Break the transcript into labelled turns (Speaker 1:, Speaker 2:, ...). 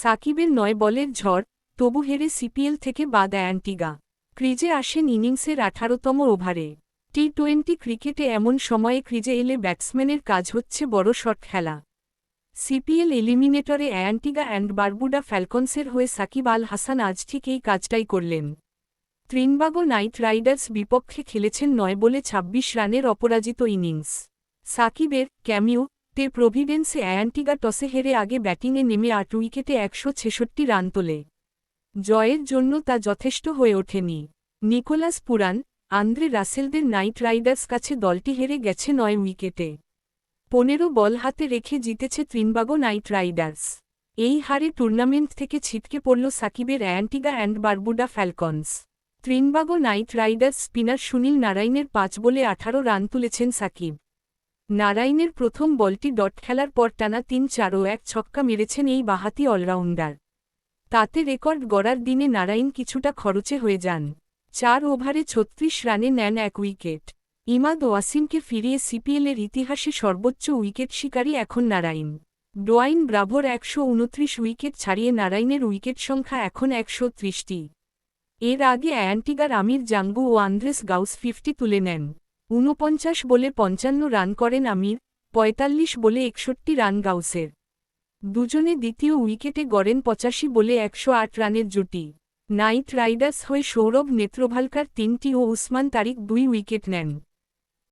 Speaker 1: সাকিবের নয় বলের ঝড়, তবু হেরে সিপিএল থেকে বাদ অ্যান্টিগা। ক্রিজে আসেন ইনিংসের আঠারোতম ওভারে। টি টোয়েন্টি ক্রিকেটে এমন সময়ে ক্রিজে এলে ব্যাটসম্যানের কাজ হচ্ছে বড় শট খেলা। সিপিএল এলিমিনেটরে অ্যান্টিগা অ্যান্ড বারবুডা ফ্যালকনসের হয়ে সাকিব আল হাসান আজ ঠিক এই কাজটাই করলেন। ত্রিনবাগো নাইট রাইডার্স বিপক্ষে খেলেছেন নয় বলে ২৬ রানের অপরাজিত ইনিংস। সাকিবের ক্যামিউ তে প্রভিডেন্সে অ্যান্টিগা টসে হেরে আগে ব্যাটিংয়ে নেমে আট উইকেটে একশো ছেষট্টি রান তোলে। জয়ের জন্য তা যথেষ্ট হয়ে ওঠেনি। Nicholas Pooran, Andre রাসেলদের night Riders কাছে দলটি হেরে গেছে নয় উইকেটে। পনেরো বল হাতে রেখে জিতেছে ত্রিনবাগো নাইট রাইডার্স। এই হারে টুর্নামেন্ট থেকে ছিটকে পড়ল সাকিবের Antigua and Barbuda Falcons. Trinbago Knight Riders spinner Sunil নারায়ণের পাঁচ বলে আঠারো রান তুলেছেন সাকিব। নারায়ণের প্রথম বলটি ডট খেলার পর টানা তিন চার ও এক ছক্কা মেরেছেন এই বাহাতি অলরাউন্ডার। তাতে রেকর্ড গড়ার দিনে নারায়ণ কিছুটা খরচে হয়ে যান। চার ওভারে ছত্রিশ রানে নেন এক উইকেট। ইমাদ ওয়াসিমকে ফিরিয়ে সিপিএলের ইতিহাসে সর্বোচ্চ উইকেট শিকারী এখন নারায়ণ। ডোয়াইন ব্রাভোর একশো উনত্রিশ উইকেট ছাড়িয়ে নারায়ণের উইকেট সংখ্যা এখন একশো ত্রিশটি। এর আগে অ্যান্টিগার আমির জাঙ্গু ও আন্দ্রেস গাউস ফিফটি তুলে নেন। ঊনপঞ্চাশ বলে পঞ্চান্ন রান করেন আমির, পঁয়তাল্লিশ বলে একষট্টি রান গাউসের। দুজনে দ্বিতীয় উইকেটে গড়েন পঁচাশি বলে একশো আট রানের জুটি। নাইট রাইডার্স হয়ে সৌরভ নেত্রভালকার তিনটি ও উসমান তারিক দুই উইকেট নেন।